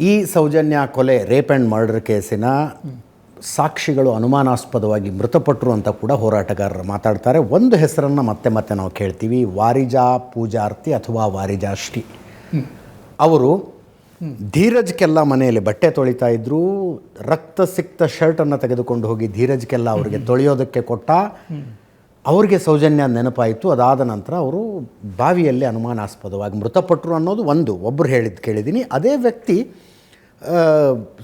ಈ ಸೌಜನ್ಯ ಕೊಲೆ rape and murder ಕೇಸಿನ ಸಾಕ್ಷಿಗಳು ಅನುಮಾನಾಸ್ಪದವಾಗಿ ಮೃತಪಟ್ಟರು ಅಂತ ಕೂಡ ಹೋರಾಟಗಾರರು ಮಾತಾಡ್ತಾರೆ. ಒಂದು ಹೆಸರನ್ನು ಮತ್ತೆ ಮತ್ತೆ ನಾವು ಕೇಳ್ತೀವಿ, ವಾರಿಜಾ ಪೂಜಾರ್ತಿ ಅಥವಾ ವಾರಿಜಾಶ್ರೀ ಅವರು ಧೀರಜ್ ಕೆಲ್ಲ ಮನೆಯಲ್ಲಿ ಬಟ್ಟೆ ತೊಳಿತಾ ಇದ್ರು, ರಕ್ತ ಸಿಕ್ತ ಶರ್ಟನ್ನು ತೆಗೆದುಕೊಂಡು ಹೋಗಿ ಧೀರಜ್ ಕೆಲ್ಲ ಅವರಿಗೆ ತೊಳೆಯೋದಕ್ಕೆ ಕೊಟ್ಟ ಅವ್ರಿಗೆ ಸೌಜನ್ಯ ನೆನಪಾಯಿತು. ಅದಾದ ನಂತರ ಅವರು ಬಾವಿಯಲ್ಲಿ ಅನುಮಾನಾಸ್ಪದವಾಗಿ ಮೃತಪಟ್ಟರು ಅನ್ನೋದು ಒಂದು. ಒಬ್ಬರು ಹೇಳಿದ್ದು ಕೇಳಿದ್ದೀನಿ. ಅದೇ ವ್ಯಕ್ತಿ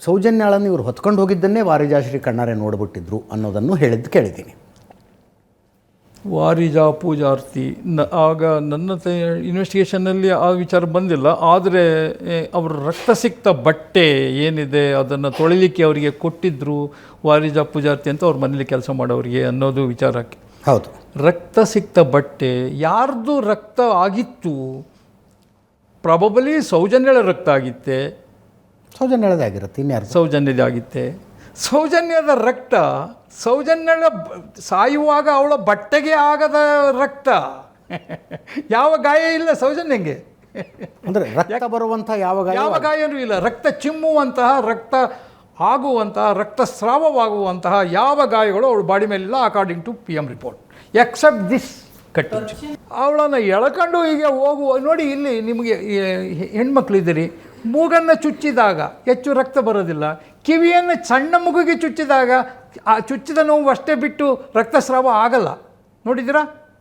ಸೌಜನ್ಯಾಳನ್ನು ಇವರು ಹೊತ್ಕೊಂಡು ಹೋಗಿದ್ದನ್ನೇ ವಾರಿಜಾಶ್ರೀ ಕಣ್ಣಾರೆ ನೋಡಿಬಿಟ್ಟಿದ್ರು ಅನ್ನೋದನ್ನು ಹೇಳಿದ್ದು ಕೇಳಿದ್ದೀನಿ. ವಾರಿಜಾ ಪೂಜಾರ್ತಿ ನ, ಆಗ ನನ್ನ ಇನ್ವೆಸ್ಟಿಗೇಷನ್ನಲ್ಲಿ ಆ ವಿಚಾರ ಬಂದಿಲ್ಲ. ಆದರೆ ಅವರ ರಕ್ತ ಸಿಕ್ತ ಬಟ್ಟೆ ಏನಿದೆ, ಅದನ್ನು ತೊಳಿಲಿಕ್ಕೆ ಅವರಿಗೆ ಕೊಟ್ಟಿದ್ದರು ವಾರಿಜಾ ಪೂಜಾರ್ತಿ ಅಂತ ಅವ್ರ ಮನೇಲಿ ಕೆಲಸ ಮಾಡೋರಿಗೆ ಅನ್ನೋದು ವಿಚಾರಕ್ಕೆ. ಹೌದು. ರಕ್ತ ಸಿಕ್ತ ಬಟ್ಟೆ ಯಾರ್ದು ರಕ್ತ ಆಗಿತ್ತು ಪ್ರಾಬಬಲಿ ಸೌಜನ್ಯಳ ರಕ್ತ ಆಗಿತ್ತೆ. ಸೌಜನ್ಯಳದಾಗಿರುತ್ತೆ ಇನ್ಯಾರು ಸೌಜನ್ಯದಾಗಿತ್ತೆ ಸೌಜನ್ಯದ ರಕ್ತ ಸೌಜನ್ಯಳ ಸಾಯುವಾಗ ಅವಳ ಬಟ್ಟೆಗೆ ಆಗದ ರಕ್ತ. ಯಾವ ಗಾಯ ಇಲ್ಲ ಸೌಜನ್ಯಂಗೆ. ಅಂದರೆ ರಕ್ತ ಬರುವಂಥ ಯಾವ ಗಾಯ ಯಾವ ಗಾಯನೂ ಇಲ್ಲ. ರಕ್ತ ಚಿಮ್ಮುವಂತಹ ರಕ್ತ ಆಗುವಂತಹ ರಕ್ತಸ್ರಾವವಾಗುವಂತಹ ಯಾವ ಗಾಯಗಳು ಅವಳ body ಮೇಲಿಲ್ಲ according to P M report except this cutting ಅವಳನ್ನು ಎಳ್ಕೊಂಡು ಹೀಗೆ ಹೋಗುವ ನೋಡಿ ಇಲ್ಲಿ ನಿಮಗೆ ಹೆಣ್ಮಕ್ಳಿದ್ದೀರಿ. ಮೂಗನ್ನು ಚುಚ್ಚಿದಾಗ ಹೆಚ್ಚು ರಕ್ತ ಬರೋದಿಲ್ಲ. ಕಿವಿಯನ್ನು ಸಣ್ಣ ಮಗುಗೆ ಚುಚ್ಚಿದಾಗ ಆ ಚುಚ್ಚಿದ ನೋವು ಅಷ್ಟೇ ಬಿಟ್ಟು ರಕ್ತಸ್ರಾವ ಆಗಲ್ಲ. ನೋಡಿದ್ದೀರಾ?